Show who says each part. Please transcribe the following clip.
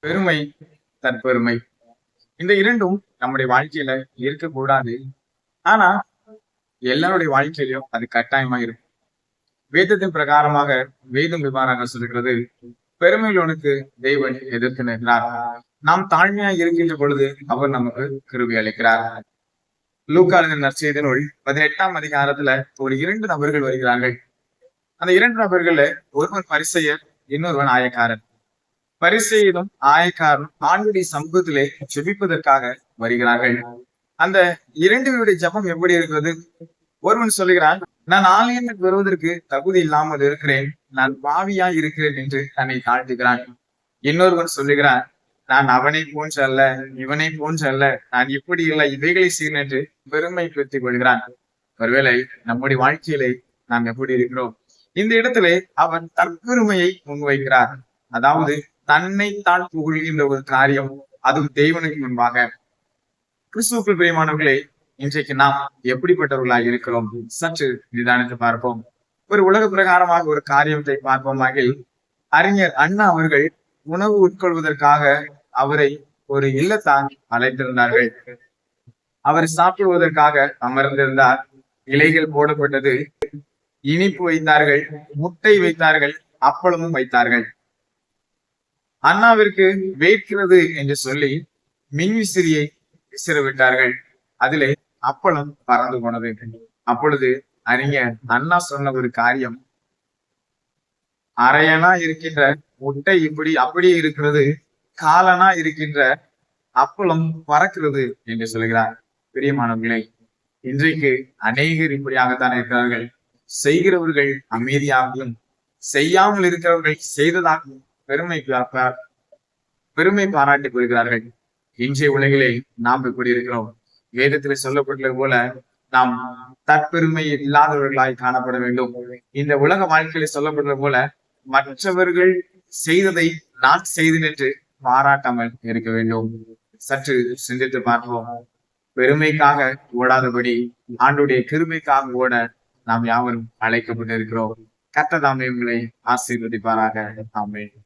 Speaker 1: பெருமை தற்பெருமை இந்த இரண்டும் நம்முடைய வாழ்க்கையில இருக்கக்கூடாது. ஆனா எல்லாருடைய வாழ்க்கையிலும் அது கட்டாயமா இருக்கும். வேதத்தின் பிரகாரமாக வேதம் விமானங்க சொல்லுகிறது உனக்கு தெய்வன் எதிர்த்து நிற்கிறார். நாம் தாழ்மையா இருக்கின்ற பொழுது அவர் நமக்கு கிருபி அளிக்கிறார். லூக்காலின் நற்செய்தி நூல் பதினெட்டாம் அதிகாரத்துல ஒரு இரண்டு நபர்கள் வருகிறார்கள். அந்த இரண்டு நபர்கள்ல ஒருவன் பரிசெயர் இன்னொருவன் ஆயக்காரன். பரிசெய்தும் ஆயக்காரனும் ஆண்களுடைய சமூகத்திலே ஜெபிப்பதற்காக வருகிறார்கள். அந்த இரண்டு ஜபம் ஜெபம் எப்படி இருக்கிறது? ஒருவன் சொல்லுகிறான் நான் ஆலயத்துக்கு வருவதற்கு தகுதி இல்லாமல் இருக்கிறேன். நான் பாவியா இருக்கிறேன் என்று தன்னை தாழ்த்துகிறான். இன்னொருவன் சொல்லுகிறான் நான் அவனை போன்ற அல்ல இவனை போன்ற அல்ல. நான் இப்படி இல்லை இவைகளை செய்கிறேன் என்று பெருமை பெற்றுக் கொள்கிறான். ஒருவேளை நம்முடைய வாழ்க்கையிலே நாம் எப்படி இருக்கிறோம்? இந்த இடத்திலே அவன் தற்பெருமையை முன்வைக்கிறார் அதாவது தன்னை புகழ்கின்ற ஒரு காரியம். அதுவும் தெய்வனுக்கு முன்பாக. கிறிஸ்துவுக்குள் பிரியமானவர்களே இன்றைக்கு நாம் எப்படிப்பட்டவர்களாக இருக்கிறோம்? சற்று நிதானித்து பார்ப்போம். ஒரு உலக பிரகாரமாக ஒரு காரியத்தை பார்ப்போமாக அறிஞர் அண்ணா அவர்கள் உணவு உட்கொள்வதற்காக அவரை ஒரு இல்லத்தான் அழைத்திருந்தார்கள். அவர் சாப்பிடுவதற்காக அமர்ந்திருந்தார். இலைகள் போடப்பட்டது. இனிப்பு வைத்தார்கள். முட்டை வைத்தார்கள். அப்பளமும் வைத்தார்கள். அண்ணாவிற்கு வேட்கிறது என்று சொல்லி மின்விசிறியை விசிற விட்டார்கள் அதிலே அப்பளம் பறந்து போனது. அப்பொழுது அறிஞர் அண்ணா சொன்ன ஒரு காரியம். அரையனா இருக்கின்ற முட்டை இப்படி அப்படியே இருக்கிறது. காலனா இருக்கின்ற அப்பளம் பறக்கிறது என்று சொல்கிறார். பிரியமானவர்களே இன்றைக்கு அநேகர் இப்படியாகத்தான் இருக்கிறார்கள். செய்கிறவர்கள் அமைதியாகவும் செய்யாமல் இருக்கிறவர்கள் செய்ததாகவும் பெருமை பெருமை பாராட்டிக் கொள்கிறார்கள். இன்றைய உலகிலே நாம் இப்படி இருக்கிறோம் வேதத்தில் சொல்லப்பட்டது போல நாம் தற்பெருமை இல்லாதவர்களாய் காணப்பட வேண்டும். இந்த உலக வாழ்க்கையில சொல்லப்பட்டது போல மற்றவர்கள் செய்ததை நான் செய்தேன் என்று பாராட்டாமல் இருக்க வேண்டும். சற்று சிந்தித்து பார்ப்போம். பெருமைக்காக ஓடாதபடி ஆண்டுடைய கிருமைக்காக ஓட நாம் யாவரும் அழைக்கப்பட்டிருக்கிறோம். கத்த தாமியங்களை ஆசீர்வதிப்பாராக. ஆமென்.